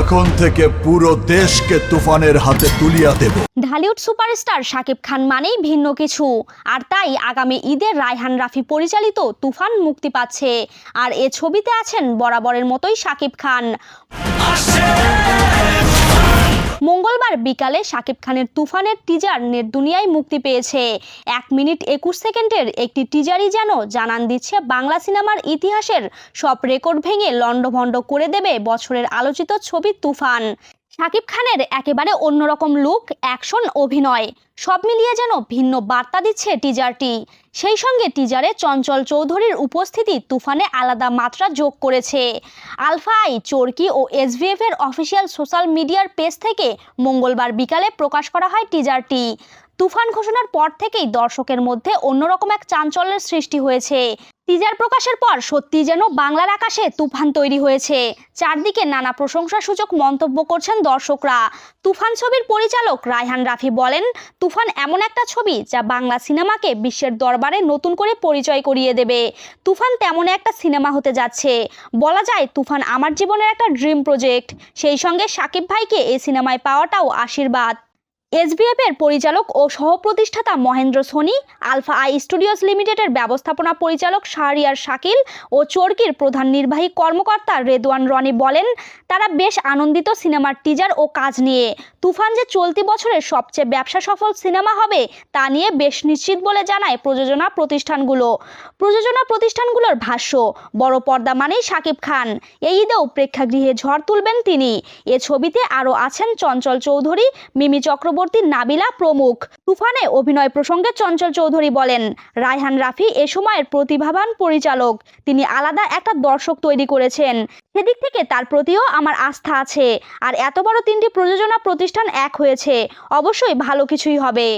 এখন থেকে পুরো দেশকে তুফানের হাতে তুলিয়া দেব। ঢালিউড সুপারস্টার শাকিব খান মানেই ভিন্ন কিছু। আর তাই আগামী ঈদের রায়হান রাফি পরিচালিত তুফান মুক্তি পাচ্ছে। আর এ ছবিতে আছেন বরাবরের মতোই শাকিব খান। মঙ্গলবার বিকালে শাকিব খানের তুফানের টিজার নেট দুনিয়ায় মুক্তি পেয়েছে। এক মিনিট একুশ সেকেন্ডের একটি টিজারই যেন জানান দিচ্ছে বাংলা সিনেমার ইতিহাসের সব রেকর্ড ভেঙে লণ্ডভণ্ড করে দেবে বছরের আলোচিত ছবি তুফান। শাকিব খানের একেবারে অন্যরকম লুক অ্যাকশন অভিনয়। সব মিলিয়ে যেন ভিন্ন বার্তা দিচ্ছে টিজারটি। সেই সঙ্গে টিজারে চঞ্চল চৌধুরীর উপস্থিতি তুফানে আলাদা মাত্রা যোগ করেছে। আলফা আই, চরকি ও এসভিএফ এর অফিসিয়াল সোশ্যাল মিডিয়ার পেজ থেকে মঙ্গলবার বিকালে প্রকাশ করা হয় টিজারটি। তুফান ঘোষণার পর থেকেই দর্শকের মধ্যে অন্যরকম এক চাঞ্চল্যের সৃষ্টি হয়েছে। টিজার প্রকাশের পর সত্যি যেন বাংলার আকাশে তুফান তৈরি হয়েছে। চারদিকে নানা প্রশংসাসূচক মন্তব্য করছেন দর্শকরা। তুফান ছবির পরিচালক রায়হান রাফি বলেন তুফান এমন একটা ছবি যা বাংলা সিনেমাকে বিশ্বের দরবারে নতুন করে পরিচয় করিয়ে দেবে। তুফান তেমন একটা সিনেমা হতে যাচ্ছে। বলা যায় তুফান আমার জীবনের একটা ড্রিম প্রজেক্ট। সেই সঙ্গে সাকিব ভাইকে এই সিনেমায় পাওয়াটাও আশীর্বাদ। এসবিএফ এর পরিচালক ও সহপ্রতিষ্ঠাতা Mahendra Soni, alpha I studios লিমিটেডের ব্যবস্থাপনা পরিচালক শাহরিয়ার শাকিল ও চরকির প্রধান নির্বাহী কর্মকর্তা রেদওয়ান রনি বলেন, তারা বেশ আনন্দিত সিনেমার টিজার ও কাজ নিয়ে। তুফান যে চলতি বছরের সবচেয়ে ব্যবসা সফল সিনেমা হবে, তা নিয়ে বেশ নিশ্চিত বলে জানায় প্রযোজনা প্রতিষ্ঠানগুলো। প্রযোজনা প্রতিষ্ঠানগুলোর ভাষ্য, বড় পর্দা মানেই শাকিব খান। এই ঈদেও প্রেক্ষাগৃহে ঝড় তুলবেন তিনি। এ ছবিতে আরও আছেন চঞ্চল চৌধুরী, মিমি চক্রবর্তী নাবিলা প্রমুখ। তুফানে অভিনয় প্রসঙ্গে চঞ্চল চৌধুরী বলেন, রায়হান রাফি এ সময়ের প্রতিভাবান পরিচালক। তিনি আলাদা একটা দর্শক তৈরি করেছেন। সেদিক থেকে তার প্রতিও আমার আস্থা আছে। আর এত বড় তিনটি প্রযোজনা প্রতিষ্ঠান এক হয়েছে। অবশ্যই ভালো কিছুই হবে।